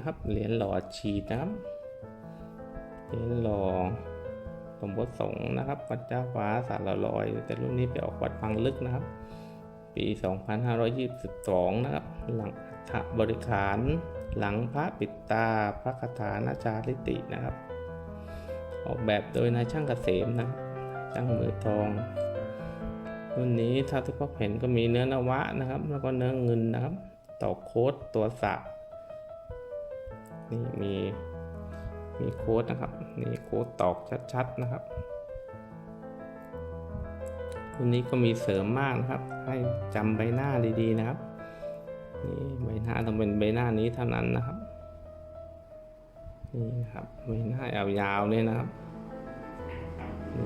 นะครับ เหรียญหล่อฉีดนะครับ เหรียญหล่อสมบทสงฆ์นะครับ วัดเจ้าฟ้าสารลอย แต่รุ่นนี้ไปออกวัดบางลึกนะครับ ปี 2522 นะครับ หลังอัฐบริขารหลังพระปิดตาพระคาถานาจาริตินะครับ ออกแบบโดยนายช่างเกษมนะครับช่างมือทองรุ่นนี้ถ้าที่พบเห็นก็มีเนื้อนวะนะครับ แล้วก็เนื้อเงินนะครับ ต่อโค้ดตัวสัก นี่มีมีโค้ดนะครับนี่โค้ดตอกชัดๆนะครับรุ่นนี้ก็มีเสริมมากนะครับ ให้จำใบหน้าดีๆนะครับนี่ใบหน้าต้องเป็นใบหน้านี้เท่านั้นนะครับนี่นะครับใบหน้ายาวๆเลยนะครับ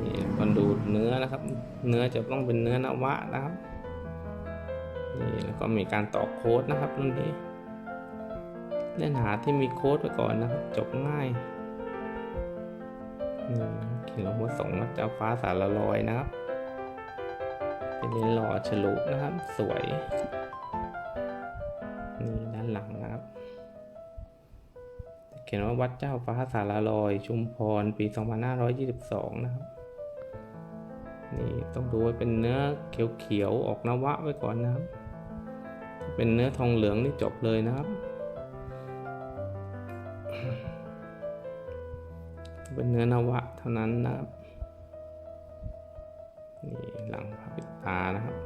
นี่คนดูเนื้อนะครับ เนื้อจะต้องเป็นเนื้อนวะนะครับนี่แล้วก็มีการต่อโค้ดนะครับรุ่นนี้ เล่นหาที่มีโค้ดไว้ก่อนนะครับ จบง่ายนี่เขียนลวงพ่อสงวัดเจ้าฟ้าสารลอยนะครับ เป็นเหรียญหล่อฉลุนะครับ สวย นี่ด้านหลังนะครับ เขียนว่าวัดเจ้าฟ้าสารลอย ชุมพรปี 2522 นะครับ นี่ต้องดูว่าเป็นเนื้อเขียวๆออกนวะไว้ก่อนนะครับ เป็นเนื้อทองเหลืองนี่จบเลยนะครับ เป็นเนื้อนวะเท่านั้นนะครับนี่หลังพระปิดตานะครับ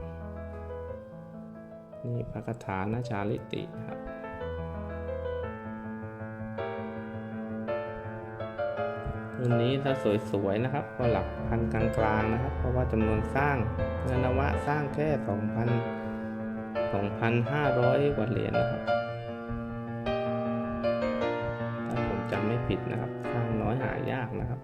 นี่พระคาถานาชาลิตินะครับรุ่นนี้ถ้าสวยๆนะครับ ก็หลักพันกลางๆนะครับ เพราะว่าจำนวนสร้างเงินนวะสร้างแค่ 2,000 2,500 กว่าเหรียญนะครับ จำไม่ผิดนะครับ ข้างน้อยหายากนะครับ